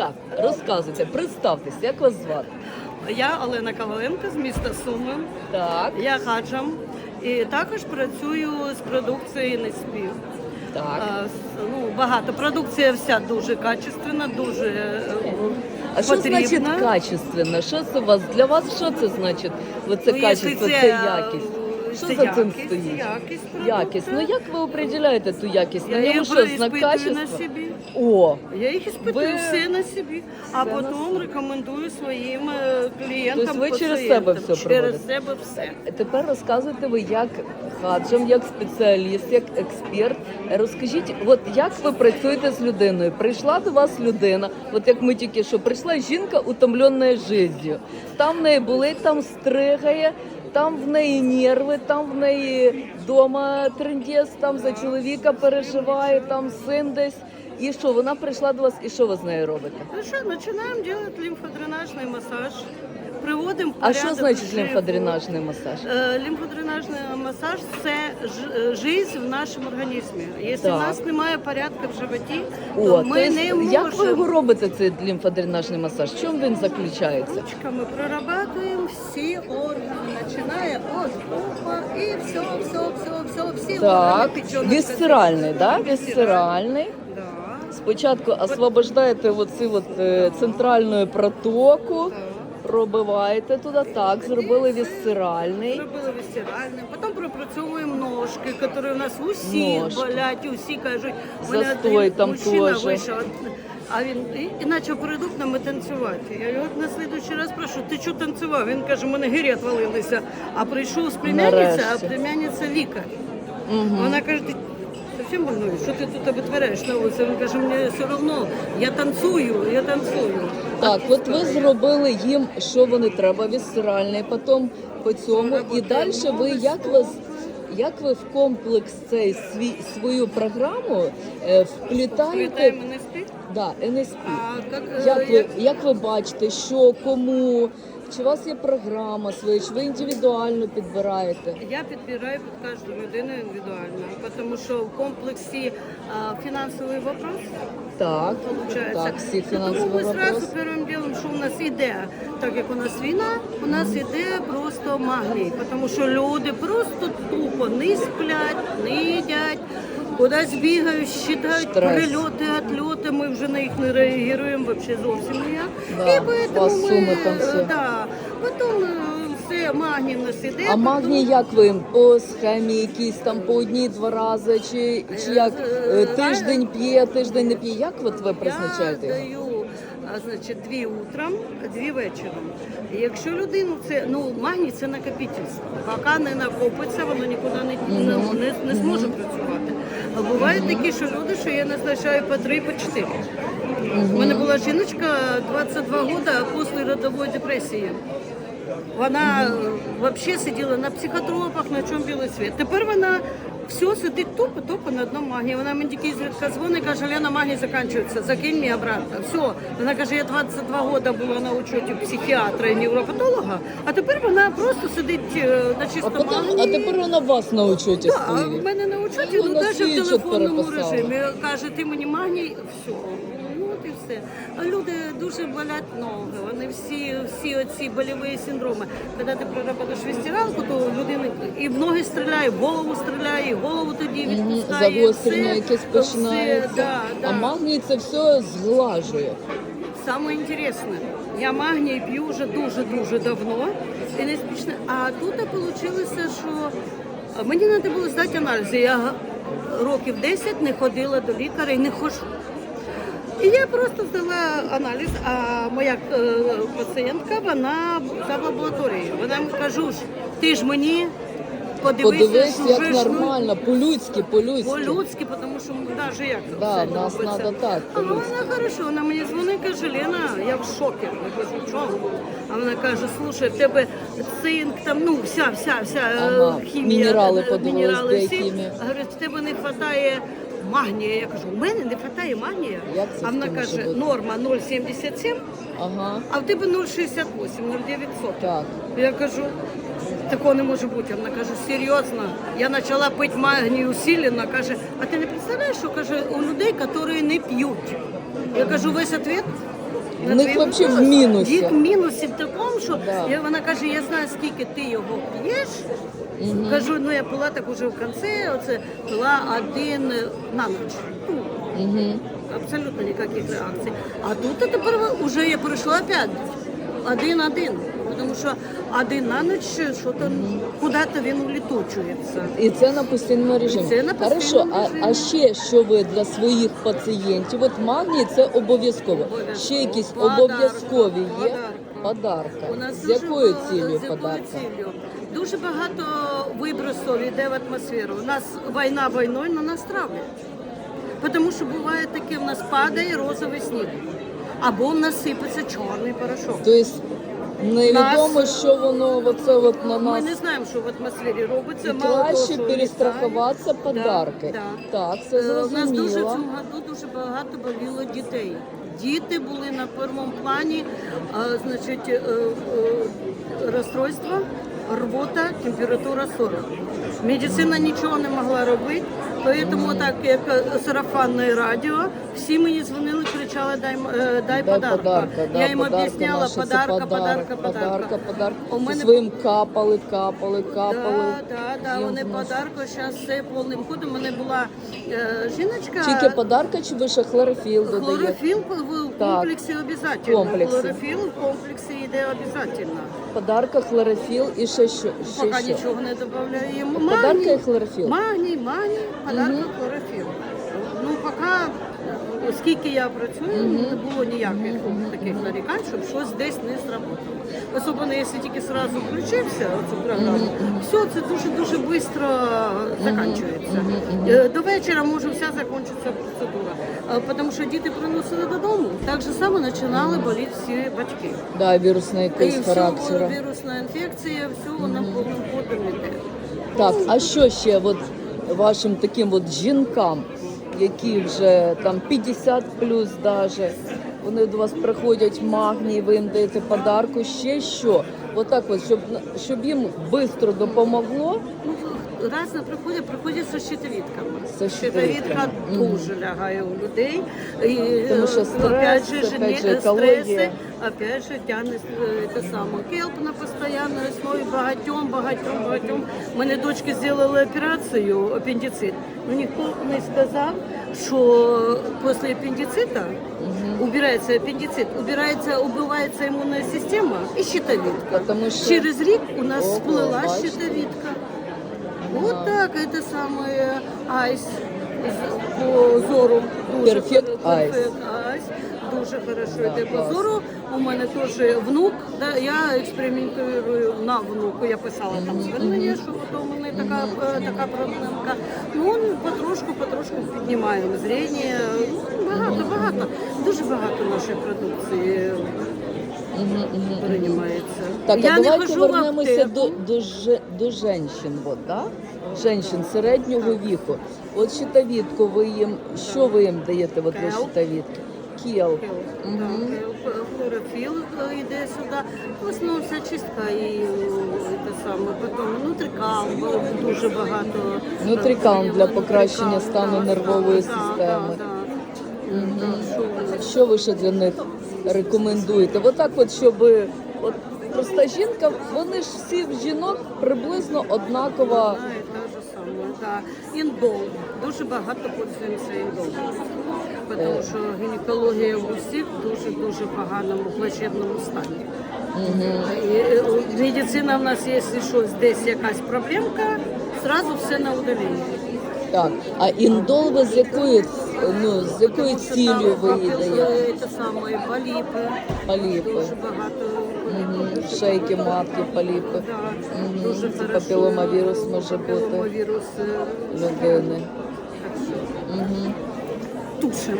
Так, розказуйте, представтесь, як вас звати? Я Олена Коваленко з міста Суми. Так, Я хаджам і також працюю з продукцією НСП. так. А, Ну, багато. Продукція вся дуже качественна, дуже е, А що потрібна. значить качественно? Що це у вас для вас? Що це значить? Оце Ну, качество, це, якість. Що це за цим якість, стоїть? Якість, Якість. Ну як ви определяєте ту якість? Я На її ньому що, знак іспитую на собі. О, Я їх іспитую Ви- все на собі, а Все на потім рекомендую своїм е, клієнтам. Тобто ви через пацієнтам. себе все Через проводите? себе все. Тепер розказуйте ви як хаджем, як спеціаліст, як експерт. Розкажіть, от як ви працюєте з людиною? Прийшла до вас людина, от як ми тільки що прийшла жінка, утомлена життю. Там в неї болить, там стригає, там в неї нерви, там в неї вдома трендець, там за чоловіка переживає, там син десь. І що вона прийшла до вас, і що ви з нею робите? Ну что, начинаем делать лимфодренажный массаж. Приводимо в А що значить лімфодренажний масаж? Е, Лімфодренажний масаж це ж- е, в нашому організмі. Якщо Так. в нас немає порядку в животі, О, то ми то не есть, як ви його робите, цей лімфодренажний масаж? В чому він заключається? ручками прорабатуємо всі органи, починає от попа і все, все, все, все, всі Так, органи вісцеральний, да? Вісцеральний. Да. Спочатку освобождаєте оці от, е, центральну протоку, пробиваєте туди, так, зробили вісцеральний. Зробили вистиральним, потім пропрацьовуємо ножки, які у нас усі Ножки. болять, усі кажуть, мене Застой один там мужчина теж. вийшов, а він і, і почав перед нами танцювати. Я його на слідуючий раз прошу, ти що танцював? Він каже, мене гирі відвалилися. А прийшов з племянниця, а племянниця лікар. Мгм. Вона каже, ти зовсім больной, що ти тут витворяєш на вулиці? Він каже, мені все одно, я танцюю, я танцюю. Так, от ви зробили їм, що вони треба, вісцеральний, потім по цьому. І далі ви як ви як ви в комплекс цей свій свою програму е, вплітаєте Плітаємо не спить. Да, НСП? А як, е, Як ви, як- ви бачите, що кому? Чи у вас є програма своя, чи ви індивідуально підбираєте? Я підбираю під кожну людину індивідуально, тому що в комплексі а, фінансовий вопрос Так, получается. так, всі Тому фінансові ми вопроси. першим ділом, що у нас іде, так як у нас війна, у нас іде просто магній, тому що люди просто тупо не сплять, не їдять. Кудись бігають, считають Стрес. прильоти, отльоти, ми вже на їх не реагуємо вообще зовсім ніяк. Да, І поэтому ми, там всі. е, да, потім е, все, магній в нас іде. А магній як ви по схемі якісь там по одні-два рази, чи, чи як е, тиждень п'є, тиждень не п'є? Як от ви призначаєте Я його? даю а, значить, дві утром, дві вечором. Якщо людину це ну магній це накопительство. Поки не накопиться, воно нікуди не, не, не, не зможе працювати. А бувають такі, що люди, що я назначаю по три, по чотири. У мене була жіночка 22 роки після родової депресії. Вона взагалі сиділа на психотропах, на чому білий світ. Тепер вона все сидить тупо, тупо на одному магні. Вона мені тільки зрідка дзвонить каже, Лена, магній закінчується, закинь мені обратно. Все. Вона каже, я 22 роки була на учоті психіатра і невропатолога, а тепер вона просто сидить е, на А, чистому потім, а магні. тепер вона вас на учоті Да, а в стоїть. мене на учоті, Ну, ну навіть в телефонному переписала. режимі. Каже, ти мені магній, все. От і все. А люди дуже болять ноги. Вони всі, всі оці больові синдроми. Коли ти проработаєш вістиралку, то людина і в ноги стріляє, в голову стріляє, і голову тоді відпускає. Загострення якесь починається. да, да. А магній це все зглажує. Саме інтересне, я магній п'ю вже дуже-дуже давно. І не смішно. А тут вийшло, що мені треба було здати аналізи. Я років 10 не ходила до лікаря і не ходжу. І я просто здала аналіз, а моя е, пацієнтка, вона в лабораторії. Вона мені каже, ти ж мені подивися, Подивись, що як ж, ну, нормально, по-людськи, по-людськи. по-людськи, тому що навіть як Да, це в нас робиться. надо так, А вона хорошо, вона мені дзвонить, каже, Лена, я в шокі. Я кажу, чого? А вона каже, слушай, в тебе цинк, там, ну, вся, вся, вся е, Ага, хімія. мінерали е, подивились, де хімія. Говорить, в тебе не вистачає магнія. Я кажу, у мене не вистачає магнія. Як це а вона таке може каже, бути? норма 0,77, Ага, а в тебе 0,68, 0,900. так. Я кажу, такого не може бути. Вона каже, серйозно. Я почала пити магнію усилено. Каже, а ти не представляєш, що каже, у людей, які не п'ють. Я кажу, весь ответ. В них взагалі в мінусі. Їх в мінусі в такому, що Да. я, вона каже, я знаю, скільки ти його п'єш. Кажу, ну я пила так уже в кінці, оце пила один на ніч. Ну. Абсолютно ніяких реакцій. А тут тепер вже я пройшла опять. Один-один. Тому що один на ніч, що то куди-то він улітучується. І це на постійному режимі. це на Хорошо, постійному а, режимі. а ще що ви для своїх пацієнтів? От магній це обов'язково. Обов'язково. Ще якісь Подарок. обов'язкові є Подарок. подарка. У нас З дуже якою ба- цілею з якою подарка? ціллю? Дуже багато вибросів йде в атмосферу. У нас війна війною на нас травлять. Тому що буває таке, в нас падає розовий сніг. Або в нас сипеться чорний порошок. Тобто невідомо, Нас- що воно оце от на Ми не знаємо, що в атмосфері робиться. І Мало краще що перестрахуватися літає. подарки. Да, да. Так, це Е, У нас дуже в цьому году дуже багато боліло дітей. Діти були на першому плані, а, значить, е, е, розстройство, рвота, температура 40. Медицина нічого не могла робити, тому так як сарафанне радіо, всі мені дзвонили, кричали, дай, е, дай, подарка. подарка, да, Я їм подарка об'ясняла, наші, подарка, подарка, подарка. подарка, подарка. У мене Своїм капали, капали, капали. Да, да, да, Їм вони нас. подарку зараз все повним ходом. У мене була е, жіночка. Тільки подарка чи ви ще хлорофіл додаєте? Хлорофіл в Так. комплексі обов'язково. Комплексі. Хлорофіл в комплексі йде обов'язково. Подарка, хлорофіл і ще що? Ще Поки що? нічого не додаємо. Подарка і хлорофіл. Магній, магній, подарка, хлорофіл. Ну, поки, оскільки я працюю, не було ніяких таких нарікань, щоб щось десь не зробити. Особливо, якщо тільки одразу включився цю програму, все це дуже-дуже швидко закінчується. Е, До вечора може вся закінчитися процедура. Е, Тому що діти приносили додому, так же само починали боліти всі батьки. Да, вірусна І якийсь все, вірусна інфекція, все вона повним ходом іде. Так, а що ще от вашим таким от жінкам, які вже там 50 плюс даже, вони до вас приходять магній, ви їм даєте подарку, ще що? Отак от, щоб, щоб їм швидко допомогло. Раз на приходять, приходять зі щитовідками. Зі щитовідками. Щитовідка дуже лягає у людей. І, Тому що е, стрес, опять же, опять же, екологія. стреси, опять же, тягне е, те саме келп на постійній основі багатьом, багатьом, багатьом. Мене дочки зробили операцію апендицит. Ну ніхто не сказав, що після апендицита убирається апендицит, убирається, убивається імунна система і щитовідка. Потому що- Через рік у нас Ого, сплила бачите? щитовідка. Вот так, это самое айс по зору. Дуже Perfect. Perfect Eyes. Дуже хорошо йде по зору. У мене теж внук, да, я експериментую на внуку. Я писала там звернення, що от у мене така, е, така проблемка. Ну, он потрошку, потрошку піднімаємо зріння. Ну, багато, багато. Дуже багато нашої продукції приймається. Так, я а не давайте хожу в вернемося аптеку. до, до, же- до женщин, от, да? женщин середнього віку. От щитовідку ви їм, що ви їм даєте от для Кел. щитовідки? Кіл. Так, е, хлорофіл е, йде сюди. В основному вся чистка і е, те саме. Потім нутрикал бо дуже багато. Нутрикал е, для покращення нутрикал, стану нервової системи. що у? Що ви ще для них рекомендуєте? Отак, от, щоб от проста жінка, вони ж всі в жінок приблизно однакова. Одна і та ж саме, да. Індол. Дуже багато пользуємося індолом. Е. Тому що гінекологія у всіх дуже-дуже поганому, плачебному стані. І, е, Медицина в нас, якщо щось десь якась проблемка, зразу все на удалення. Так, а індол ви з якою, ну, з якою цілею ви е, Те саме поліпи. Поліпи. Дуже багато Шейки, матки, поліпи. Да, дуже хорошо. папіломавірус може бути. Папіломавірус, е, Людини. Тушим.